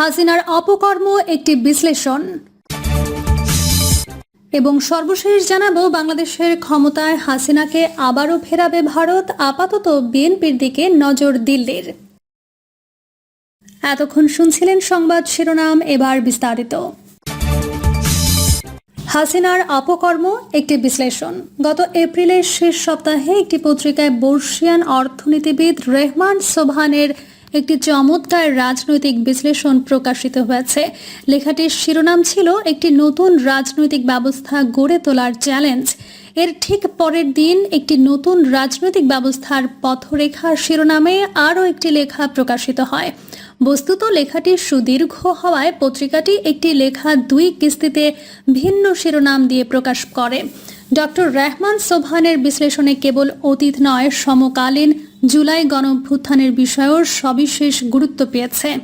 হাসিনার অপকর্ম একটি বিশ্লেষণ। এবং সর্বশেষ জানাব, বাংলাদেশের ক্ষমতায় হাসিনাকে আবারও ফেরাবে ভারত, আপাতত বিএনপির দিকে নজর দিল্লির। এতক্ষণ শুনছিলেন সংবাদ শিরোনাম, এবার বিস্তারিত। হাসিনার অপকর্ম একটি বিশ্লেষণ। গত এপ্রিলের শেষ সপ্তাহে একটি পত্রিকায় বর্ষিয়ান অর্থনীতিবিদ রেহমান সোভানের একটি চমৎকার রাজনৈতিক বিশ্লেষণ প্রকাশিত হয়েছে। লেখাটির শিরোনাম ছিল, একটি নতুন রাজনৈতিক ব্যবস্থা গড়ে তোলার চ্যালেঞ্জ। এর ঠিক পরের দিন একটি নতুন রাজনৈতিক ব্যবস্থার পথরেখার শিরোনামে আরও একটি লেখা প্রকাশিত হয়। বস্তুত, লেখাটি সুদীর্ঘ হওয়ায় পত্রিকাটি একটি লেখা দুই কিস্তিতে ভিন্ন শিরোনাম দিয়ে প্রকাশ করে। ডক্টর রেহমান সোভানের বিশ্লেষণে কেবল অতীত নয়, সমকালীন জুলাই গণভ্যুত্থানের বিষয়েও সবিশেষ গুরুত্ব পেয়েছে।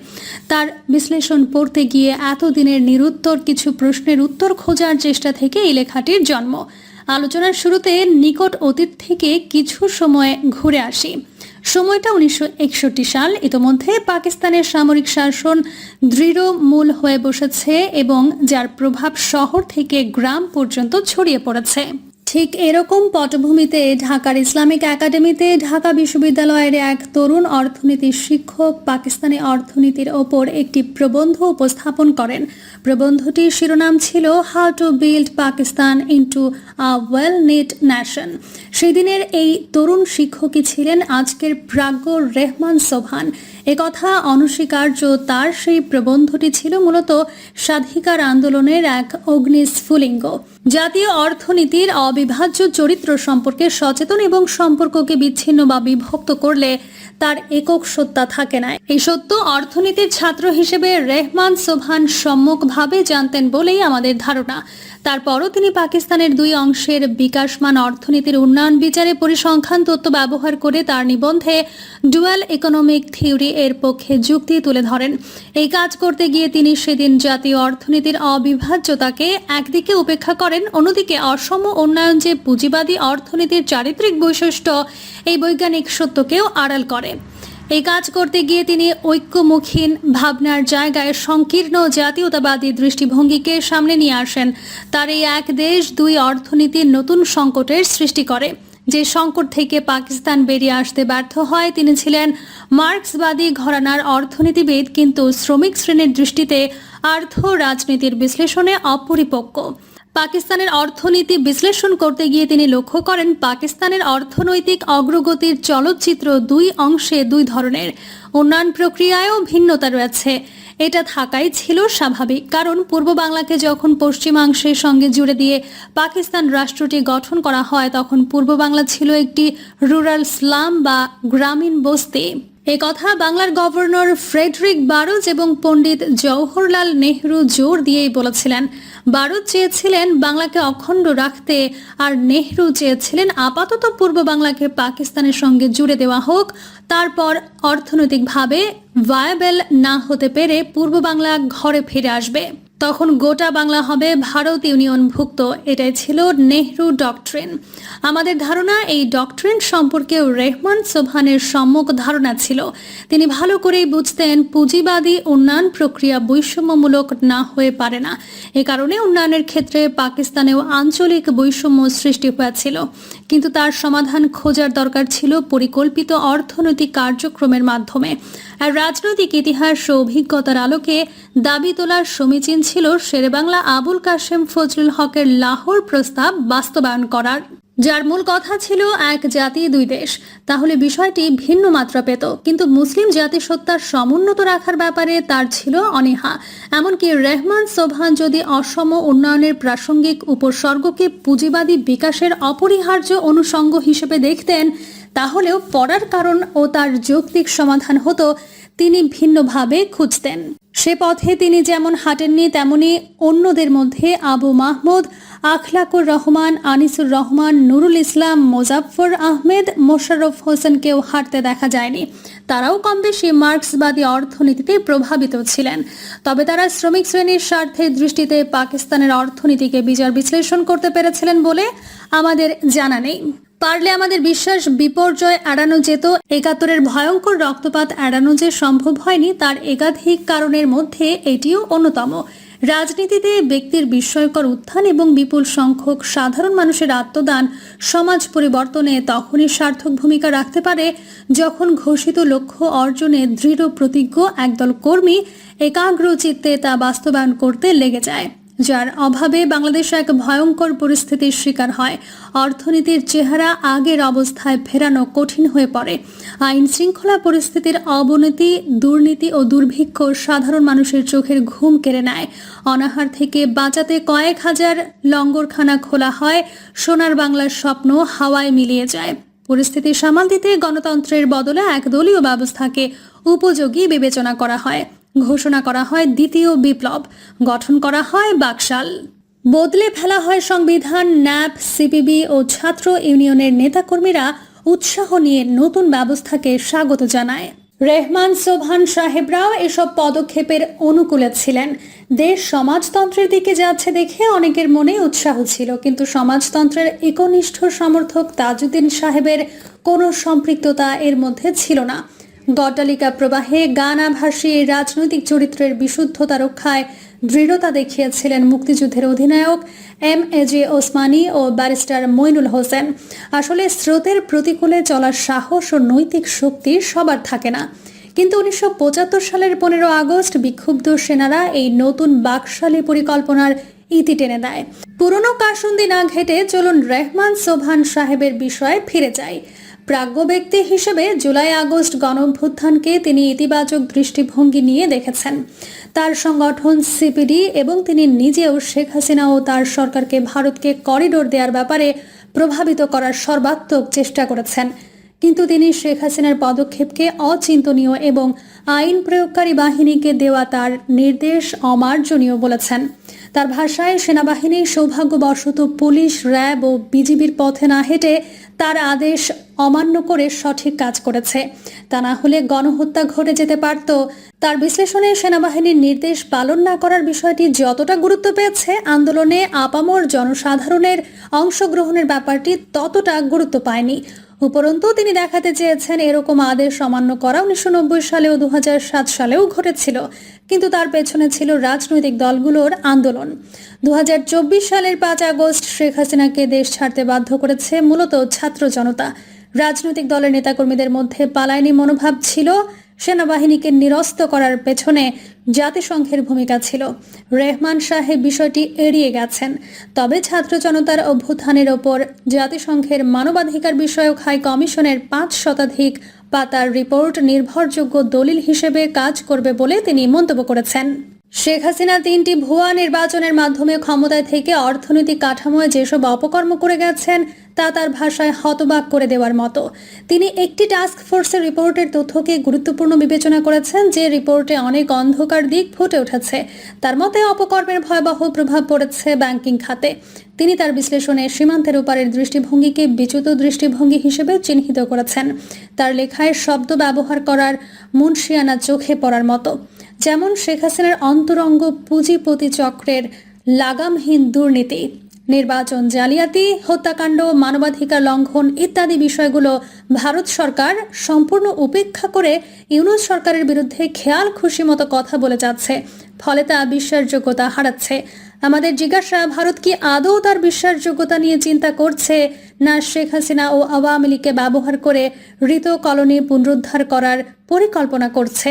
তার বিশ্লেষণ পড়তে গিয়ে এতদিনের নিরুত্তর কিছু প্রশ্নের উত্তর খোঁজার চেষ্টা থেকে এই লেখাটির জন্ম। আলোচনার শুরুতে নিকট অতীত থেকে কিছু সময় ঘুরে আসি। সময়টা উনিশশো একষট্টি সাল। ইতোমধ্যে পাকিস্তানের সামরিক শাসন দৃঢ় মূল হয়ে বসেছে এবং যার প্রভাব শহর থেকে গ্রাম পর্যন্ত ছড়িয়ে পড়েছে। ঠিক এরকম পটভূমিতে ঢাকার ইসলামিক একাডেমিতে ঢাকা বিশ্ববিদ্যালয়ের এক তরুণ অর্থনীতির শিক্ষক পাকিস্তানি অর্থনীতির ওপর একটি প্রবন্ধ উপস্থাপন করেন। প্রবন্ধটির শিরোনাম ছিল how to build Pakistan into a well knit nation সেদিনের এই তরুণ শিক্ষকই ছিলেন আজকের প্রাজ্ঞ রেহমান সোভান একথা অনস্বীকার্য তার সেই প্রবন্ধটি ছিল মূলত স্বাধিকার আন্দোলনের এক অগ্নিস্ফুলিঙ্গ। জাতীয় অর্থনীতির অবিভাজ্য চরিত্র সম্পর্কে সচেতন এবং সম্পর্ককে বিচ্ছিন্ন বা বিভক্ত করলে তার একক সত্তা থাকে না। এই সত্য অর্থনীতির ছাত্র হিসেবে রেহমান সোভান সম্মুখভাবে জানতেন বলেই আমাদের ধারণা। তারপরও তিনি পাকিস্তানের দুই অংশের বিকাশমান অর্থনীতির উন্নয়ন বিচারে পরিসংখ্যান তত্ত্ব ব্যবহার করে তার নিবন্ধে ডুয়াল ইকোনমিক থিওরি এর পক্ষে যুক্তি তুলে ধরেন। এই কাজ করতে গিয়ে তিনি সেদিন জাতীয় অর্থনীতির অবিভাজ্যতাকে একদিকে উপেক্ষা করেন, অন্যদিকে অসম উন্নয়ন যে পুঁজিবাদী অর্থনীতির চারিত্রিক বৈশিষ্ট্য, এই বৈজ্ঞানিক সত্যকেও আড়াল করে। এই কাজ করতে গিয়ে তিনি ঐক্যমুখীন ভাবনার জায়গায় সংকীর্ণ জাতীয়তাবাদী দৃষ্টিভঙ্গিকে সামনে নিয়ে আসেন। তার এই এক দেশ দুই অর্থনীতির নতুন সংকটের সৃষ্টি করে। যে সংকট থেকে পাকিস্তান বেরিয়ে আসতে ব্যর্থ হয়, তিনি ছিলেন মার্ক্সবাদী ঘরানার অর্থনীতিবিদ, কিন্তু শ্রমিক শ্রেণির দৃষ্টিতে আর্থ রাজনীতির বিশ্লেষণে অপরিপক্ক। পাকিস্তানের অর্থনীতি বিশ্লেষণ করতে গিয়ে তিনি লক্ষ্য করেন, পাকিস্তানের অর্থনৈতিক অগ্রগতির চলচ্চিত্র দুই অংশে দুই ধরনের। উন্নয়ন প্রক্রিয়ায়ও ভিন্নতা রয়েছে। এটা থাকাই ছিল স্বাভাবিক, কারণ পূর্ব বাংলাকে যখন পশ্চিমাংশের সঙ্গে জুড়ে দিয়ে পাকিস্তান রাষ্ট্রটি গঠন করা হয়, তখন পূর্ব বাংলা ছিল একটি রুরাল স্লাম বা গ্রামীণ বস্তি। এ কথা বাংলার গভর্নর ফ্রেডরিক বারুজ এবং পণ্ডিত জওহরলাল নেহরু জোর দিয়েই বলেছিলেন বারুদ চেয়েছিলেন বাংলাকে অখণ্ড রাখতে, আর নেহরু চেয়েছিলেন আপাতত পূর্ব বাংলাকে পাকিস্তানের সঙ্গে জুড়ে দেওয়া হোক। তারপর অর্থনৈতিকভাবে ভায়াবেল না হতে পেরে পূর্ব বাংলা ঘরে ফিরে আসবে। তখন গোটা বাংলা হবে ভারত ইউনিয়নভুক্ত। এটাই ছিল নেহরু ডকট্রিন আমাদের ধারণা, এই ডকট্রিন সম্পর্কেও রেহমান সোভানের সম্মুখ ধারণা ছিল। তিনি ভালো করেই বুঝতেন পুঁজিবাদী উন্নয়ন প্রক্রিয়া বৈষম্যমূলক না হয়ে পারে না। এ কারণে উন্নয়নের ক্ষেত্রে পাকিস্তানেও আঞ্চলিক বৈষম্য সৃষ্টি হয়েছিল। কিন্তু তার সমাধান খোঁজার দরকার ছিল পরিকল্পিত অর্থনৈতিক কার্যক্রমের মাধ্যমে। আর রাজনৈতিক ইতিহাস ও অভিজ্ঞতার আলোকে দাবি তোলার সমীচীন ছিল শেরেবাংলা আবুল কাশেম ফজলুল হকের লাহোর প্রস্তাব বাস্তবায়ন করার। যার মূল কথা ছিল এক জাতি, দুই দেশ। তাহলে বিষয়টি ভিন্ন মাত্রা পেত। কিন্তু মুসলিম জাতিসত্তার সমুন্নত রাখার ব্যাপারে তার ছিল অনীহা। এমনকি রেহমান সোভান যদি অসম উন্নয়নের প্রাসঙ্গিক উপসর্গকে পুঁজিবাদী বিকাশের অপরিহার্য অনুষঙ্গ হিসেবে দেখতেন তাহলেও পড়ার কারণ ও তার যৌক্তিক সমাধান হতো, তিনি ভিন্নভাবে খুঁজতেন। সে পথে তিনি যেমন হাঁটেননি, তেমনি অন্যদের মধ্যে আবু মাহমুদ, আখলাকুর রহমান, আনিসুর রহমান, নুরুল ইসলাম, মোজাফফর আহমেদ, মোশাররফ হোসেনকেও হাঁটতে দেখা যায়নি। তারাও কম বেশি মার্ক্সবাদী অর্থনীতিতে প্রভাবিত ছিলেন। তবে তারা শ্রমিক শ্রেণির স্বার্থে দৃষ্টিতে পাকিস্তানের অর্থনীতিকে বিচার বিশ্লেষণ করতে পেরেছিলেন বলে আমাদের জানা নেই। পারলে আমাদের বিশ্বাস বিপর্যয় এড়ানো যেত। একাত্তরের ভয়ঙ্কর রক্তপাত এড়ানো যে সম্ভব হয়নি, তার একাধিক কারণের মধ্যে এটিও অন্যতম। রাজনীতিতে ব্যক্তির বিস্ময়কর উত্থান এবং বিপুল সংখ্যক সাধারণ মানুষের আত্মদান সমাজ পরিবর্তনে তখনই সার্থক ভূমিকা রাখতে পারে, যখন ঘোষিত লক্ষ্য অর্জনে দৃঢ় প্রতিজ্ঞ একদল কর্মী একাগ্র চিত্তে তা বাস্তবায়ন করতে লেগে যায়। যার অভাবে বাংলাদেশ এক ভয়ঙ্কর পরিস্থিতির শিকার হয়। অর্থনীতির চেহারা আগের অবস্থায় ফেরানো কঠিন হয়ে পড়ে। আইন শৃঙ্খলা পরিস্থিতির অবনতি, দুর্নীতি ও দুর্ভিক্ষ সাধারণ মানুষের চোখের ঘুম কেড়ে নেয়। অনাহার থেকে বাঁচাতে কয়েক হাজার লঙ্গরখানা খোলা হয়। সোনার বাংলার স্বপ্ন হাওয়ায় মিলিয়ে যায়। পরিস্থিতি সামাল দিতে গণতন্ত্রের বদলে একদলীয় ব্যবস্থাকে উপযোগী বিবেচনা করা হয়। ঘোষণা করা হয় দ্বিতীয় বিপ্লব, গঠন করা হয় বাকশাল। বদলে ফেলা হয় সংবিধান, ন্যাপ, সিপিবি ও ছাত্র ইউনিয়নের নেতাকর্মীরা উৎসাহ নিয়ে নতুন ব্যবস্থাকে স্বাগত জানায়। রেহমান সোভান সাহেবরাও এসব পদক্ষেপের অনুকূলে ছিলেন। দেশ সমাজতন্ত্রের দিকে যাচ্ছে দেখে অনেকের মনে উৎসাহ ছিল, কিন্তু সমাজতন্ত্রের একনিষ্ঠ সমর্থক তাজউদ্দিন সাহেবের কোনো সম্পৃক্ততা এর মধ্যে ছিল না। গড্ডালিকা প্রবাহে গানা ভাসিয়ে রাজনৈতিক চরিত্রের বিশুদ্ধতা রক্ষায় দৃঢ়তা দেখিয়েছিলেন মুক্তিযুদ্ধের অধিনায়ক এম এ জে ওসমানী ও ব্যারিস্টার মইনুল হোসেন। আসলে স্রোতের প্রতিকূলে চলার সাহস ও নৈতিক শক্তি সবার থাকে না। কিন্তু উনিশশো পঁচাত্তর সালের পনেরো আগস্ট বিক্ষুব্ধ সেনারা এই নতুন বাকশালী পরিকল্পনার ইতি টেনে দেয়। পুরনো কাসুন্দি না ঘেটে চলুন রেহমান সোভান সাহেবের বিষয়ে ফিরে যাই। প্রাজ্ঞ ব্যক্তি হিসেবে জুলাই আগস্ট গণভ্যুত্থানকে তিনি ইতিবাচক দৃষ্টিভঙ্গি নিয়ে দেখেছেন। তার সংগঠন সিপিডি এবং তিনি নিজেও শেখ হাসিনা ও তার সরকারকে ভারতকে করিডোর দেওয়ার ব্যাপারে প্রভাবিত করার সর্বাত্মক চেষ্টা করেছেন। কিন্তু তিনি শেখ হাসিনার পদক্ষেপকে অচিন্তনীয় এবং আইন প্রয়োগকারী বাহিনীকে দেওয়া তার নির্দেশ অমার্জনীয় বলেছেন। তার ভাষায় সেনাবাহিনী সৌভাগ্যবশত পুলিশ, র্যাব ও বিজিবির পথে না হেঁটে তার আদেশ অমান্য করে সঠিক কাজ করেছে। তা না হলে গণহত্যা ঘটে যেতে পারত। তার বিশ্লেষণে সেনাবাহিনীর নির্দেশ পালন না করার বিষয়টি যতটা গুরুত্ব পেয়েছে আন্দোলনে আপামর জনসাধারণের অংশগ্রহণের ব্যাপারটি ততটা গুরুত্ব পায়নি। উপরন্তু তিনি দেখাতে চেয়েছেন, এরকম আদেশ অমান্য করা উনিশশো নব্বই সালে ও দুহাজার সাত সালেও ঘটেছিল, কিন্তু তার পেছনে ছিল রাজনৈতিক দলগুলোর আন্দোলন। দু হাজার চব্বিশ সালের পাঁচ আগস্ট শেখ হাসিনাকে দেশ ছাড়তে বাধ্য করেছে মূলত ছাত্র জনতা। রাজনৈতিক দলের নেতাকর্মীদের মধ্যে পালায়নি মনোভাব ছিল সেনাবাহিনীকে নিরস্ত করার পেছনে জাতিসংঘের ভূমিকা ছিল। রেহমান সাহেব বিষয়টি এড়িয়ে গেছেন। তবে ছাত্র জনতার অভ্যুত্থানের ওপর জাতিসংঘের মানবাধিকার বিষয়ক হাই কমিশনের পাঁচ শতাধিক পাতার রিপোর্ট নির্ভরযোগ্য দলিল হিসেবে কাজ করবে বলে তিনি মন্তব্য করেছেন। শেখ হাসিনা তিনটি ভুয়া নির্বাচনের মাধ্যমে ক্ষমতায় থেকে অর্থনৈতিক কাঠামোয় যেসব অপকর্ম করে গেছেন তা তার ভাষায় হতবাক করে দেওয়ার মতো। তিনি একটি টাস্ক ফোর্সের রিপোর্টের তথ্যকে গুরুত্বপূর্ণ বিবেচনা করেছেন যে রিপোর্টে অনেক অন্ধকার দিক ফুটে উঠেছে। তার মতে অপকর্মের ভয়াবহ প্রভাব পড়েছে ব্যাংকিং খাতে। তিনি তার বিশ্লেষণে সীমান্তের উপারের দৃষ্টিভঙ্গিকে বিচ্যুত দৃষ্টিভঙ্গি হিসেবে চিহ্নিত করেছেন। তার লেখায় শব্দ ব্যবহার করার মুন্সিয়ানা চোখে পড়ার মতো। যেমন শেখ হাসিনার অন্তরঙ্গ পুঁজিপতি চক্রের লাগামহীন দুর্নীতি। নির্বাচন, জালিয়াতি, হত্যাকাণ্ড, মানবাধিকার লঙ্ঘন ইত্যাদি বিষয়গুলো ভারত সরকার সম্পূর্ণ উপেক্ষা করে ইউনুস সরকারের বিরুদ্ধে খেয়াল খুশি মতো কথা বলে যাচ্ছে। ফলে তা বিশ্বাসযোগ্যতা হারাচ্ছে। আমাদের জিজ্ঞাসা, ভারত কি আদৌ তার বিশ্বাসযোগ্যতা নিয়ে চিন্তা করছে? না, শেখ হাসিনা ও আওয়ামী লীগকে ব্যবহার করে ঋত কলোনি পুনরুদ্ধার করার পরিকল্পনা করছে।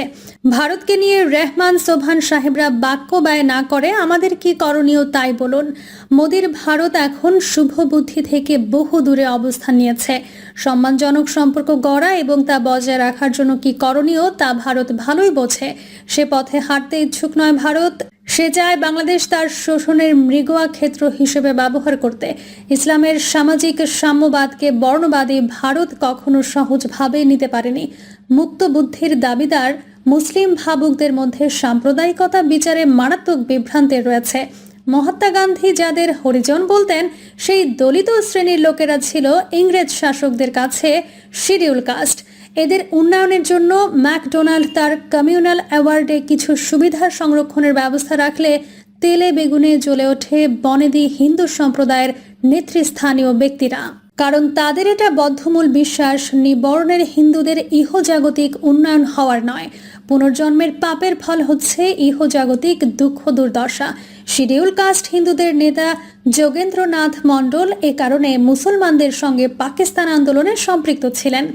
ভারতকে নিয়ে রেহমান সোভান সাহেবরা বাক্য ব্যয় না করে আমাদের কি করণীয় তাই বলুন। মোদির ভারত এখন শুভ বুদ্ধি থেকে বহু দূরে অবস্থান নিয়েছে। সম্মানজনক সম্পর্ক গড়া এবং তা বজায় রাখার জন্য কি করণীয় তা ভারত ভালোই বোঝে। সে পথে হাঁটতে ইচ্ছুক নয় ভারত। সে চায় বাংলাদেশ তার শোষণের মৃগয়া ক্ষেত্র হিসেবে ব্যবহার করতে। ইসলামের সামাজিক সাম্যবাদকে বর্ণবাদী ভারত কখনো সহজভাবে নিতে পারেনি। মুক্ত বুদ্ধির দাবিদার মুসলিম ভাবুকদের মধ্যে সাম্প্রদায়িকতা বিচারে মারাত্মক বিভ্রান্তি রয়েছে। মহাত্মা গান্ধী যাদের হরিজন বলতেন, সেই দলিত শ্রেণির লোকেরা ছিল ইংরেজ শাসকদের কাছে শিডিউল কাস্ট। এদের উন্নয়নের জন্য ম্যাকডোনাল্ড তার কমিউনাল অ্যাওয়ার্ডে কিছু সুবিধা সংরক্ষণের ব্যবস্থা রাখলে তেলে বেগুনে জ্বলে ওঠে বনেদি হিন্দু সম্প্রদায়ের নেতৃস্থানীয় ব্যক্তিরা। কারণ তাদের এটা বদ্ধমূল বিশ্বাস, নিবর্ণের হিন্দুদের ইহজাগতিক উন্নয়ন হওয়ার নয়। পুনর্জন্মের পাপের ফল হচ্ছে ইহজাগতিক দুঃখ দুর্দশা। শিডিউল কাস্ট হিন্দুদের নেতা যোগেন্দ্রনাথ মণ্ডল এ কারণে মুসলমানদের সঙ্গে পাকিস্তান আন্দোলনে সম্পৃক্ত ছিলেন।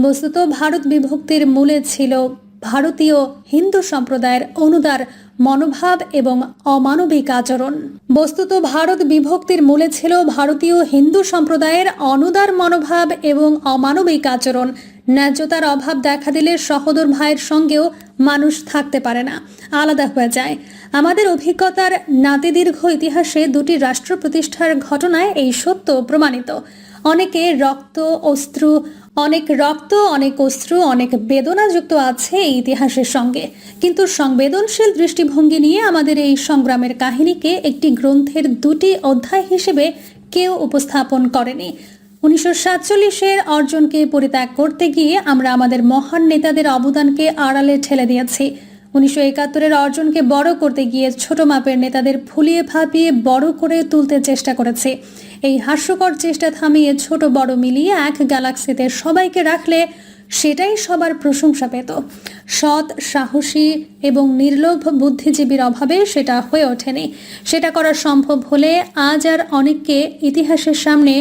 বস্তুত ভারত বিভক্তির মূলে ছিল ভারতীয় হিন্দু সম্প্রদায়ের অনুদার মনোভাব এবং অমানবিক আচরণ। বস্তুত ভারত বিভক্তির মূলে ছিল ভারতীয় হিন্দু সম্প্রদায়ের অনুদার মনোভাব এবং অমানবিক আচরণ। ন্যায্যতার অভাব দেখা দিলে সহোদর ভাইয়ের সঙ্গেও মানুষ থাকতে পারে না। আলাদা হয়ে যায়। আমাদের অভিজ্ঞতার নাতিদীর্ঘ ইতিহাসে দুটি রাষ্ট্র প্রতিষ্ঠার ঘটনায় এই সত্য প্রমাণিত। অনেকে রক্ত, অশ্রু অনেক রক্ত, অনেক অশ্রু, অনেক বেদনা যুক্ত আছে এই ইতিহাসের সঙ্গে। কিন্তু সংবেদনশীল দৃষ্টিভঙ্গি নিয়ে আমাদের এই সংগ্রামের কাহিনীকে একটি গ্রন্থের দুটি অধ্যায় হিসেবে কেউ উপস্থাপন করেনি। উনিশশো সাতচল্লিশের অর্জনকে পরিত্যাগ করতে গিয়ে আমরা আমাদের মহান নেতাদের অবদানকে আড়ালে ঠেলে দিয়েছি। উনিশশো একাত্তরের অর্জনকে বড় করতে গিয়ে ছোট মাপের নেতাদের ফুলিয়ে ফাঁপিয়ে বড় করে তুলতে চেষ্টা করেছে। এই হাস্যকর চেষ্টা থামিয়ে ছোট বড় মিলিয়ে এক গ্যালাক্সিতে সবাইকে রাখলে সেটাই সবার প্রশংসা পেত। সৎ, সাহসী এবং নির্লোভ বুদ্ধিজীবীর অভাবে সেটা হয়ে ওঠেনি। সেটা করা সম্ভব হলে আজ আর অনেককে ইতিহাসের সামনে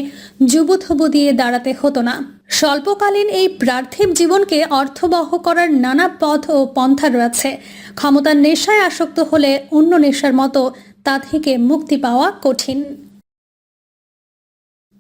যুবথবু দিয়ে দাঁড়াতে হতো না। স্বল্পকালীন এই পার্থিব জীবনকে অর্থবহ করার নানা পথ ও পন্থা রয়েছে। ক্ষমতার নেশায় আসক্ত হলে অন্য নেশার মতো তা থেকে মুক্তি পাওয়া কঠিন।